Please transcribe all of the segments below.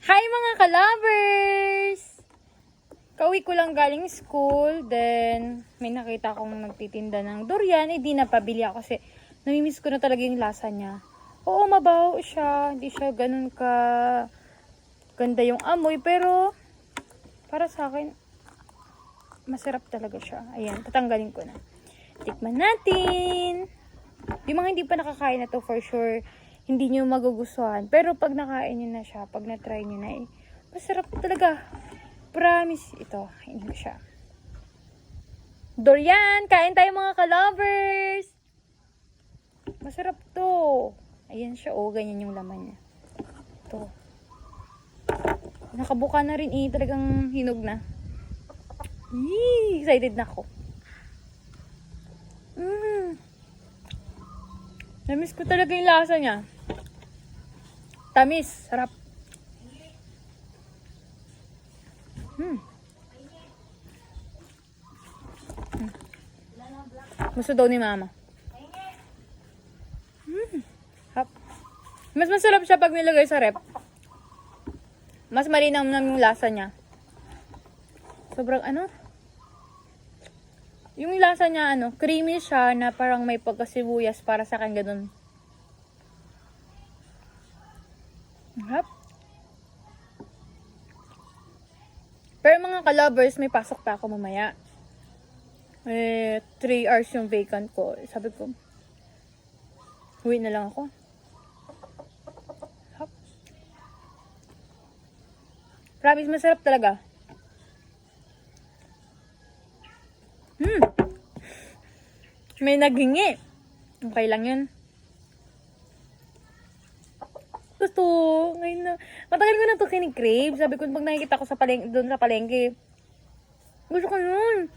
Hi mga ka-lovers! Kauwi ko lang galing school, then may nakita akong nagtitinda ng durian, eh di napabili ako kasi namimiss ko na talaga yung lasa niya. Oo, mabaho siya, hindi siya ganun ka ganda yung amoy, pero para sa akin, masarap talaga siya. Ayan, tatanggalin ko na. Tikman natin! Yung mga hindi pa nakakain na to, for sure, hindi nyo magugustuhan. Pero pag nakain nyo na siya, pag na-try nyo na eh, masarap talaga. Promise. Ito, kainin ko siya. Dorian! Kain tayo mga ka-lovers! Masarap to. Ayan siya, oh, ganyan yung laman niya. Ito. Nakabuka na rin eh, talagang hinog na. Yee, excited na ako. Mmm. Namiss ko talaga yung lasa niya. Tamis, sarap. Hmm. Hmm. Gusto daw ni mama. Hmm. Hap. Mas masarap siya pag nilagay sa rep. Mas malinaw na yung lasa niya. Sobrang ano? Yung lasa niya ano, creamy siya na parang may pagkasibuyas para sa akin ganun. Mga ka-lovers, may pasok pa ako mamaya. Eh, 3 hours yung vacant ko. Sabi ko, uwi na lang ako. Hap. Promise, masarap talaga. Hmm. May naghingi. Okay lang yun. Gusto, ngayon na. Matagal ko na ito kinikrave. Sabi ko, pag nakikita ko sa palengke, doon sa palengke, gusto ko nun.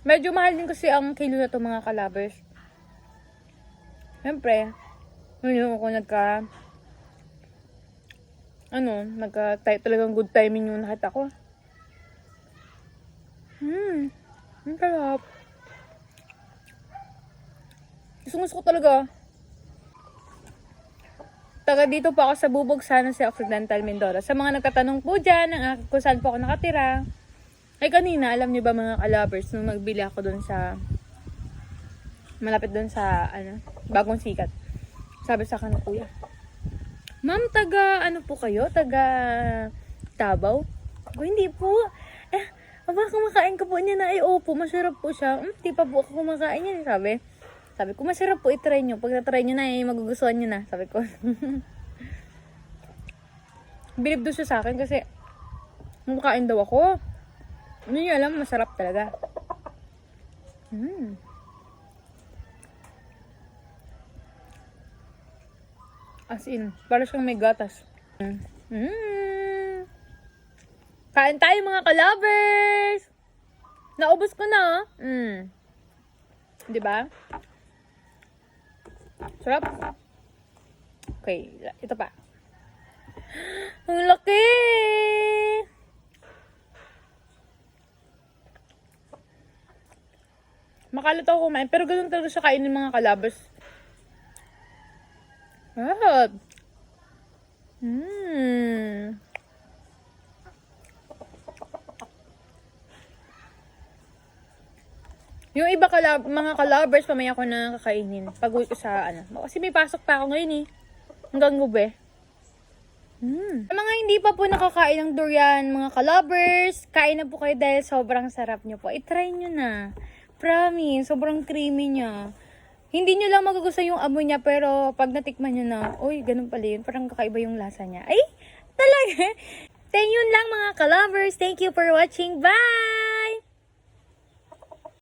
Medyo mahal din kasi ang kilo na to mga kalabers. Siyempre, ngayon ako nagka, ano, nagka, talagang good timing yung nakita ko. Hmm, ang sarap. Gusto gusto ko talaga. Taga dito po ako sa Bubog, sana si Occidental Mindoro. Sa mga nagtatanong po dyan, ang, kung saan po ako nakatira. Ay kanina, alam niyo ba mga kalabers, nung nagbili ako dun sa, malapit dun sa, ano, bagong sikat. Sabi sa ng kuya, Ma'am, taga, ano po kayo? Taga Tabaw? Ako, hindi po. Eh, aba, kumakain ka po niya na, ay, opo, masarap po siya. Hmm, di pa po ako kumakain yan, sabi. Sabi ko, masarap po, itry nyo. Pag na-try nyo na, eh, magugustuhan nyo na. Sabi ko. Bilib doon siya sa akin kasi, kumakain daw ako. Hindi niyo alam, masarap talaga. Hmm. As in, para siyang may gatas. Mm. Kain tayo mga ka-lovers! Naubos ko na. Mm. Di ba? Sarap. Okay, ito pa. Ang laki! Makalat ako kumain, pero ganun talaga siya kainin ng mga kalabas. Sarap. Mmm. Yung iba kala, mga kalabers, pamaya ko na kakainin. Pag sa, ano. Kasi may pasok pa ako ngayon eh. Hanggang gabi. Mm. Mga hindi pa po nakakain ng durian, mga kalabers, kain na po kayo dahil sobrang sarap nyo po. I-try nyo na. Promise, sobrang creamy niya. Hindi nyo lang magugustuhan yung amoy niya, pero pag natikman nyo na, uy, ganun pala yun. Parang kakaiba yung lasa niya. Ay, talaga. Then yun lang mga kalabers. Thank you for watching. Bye!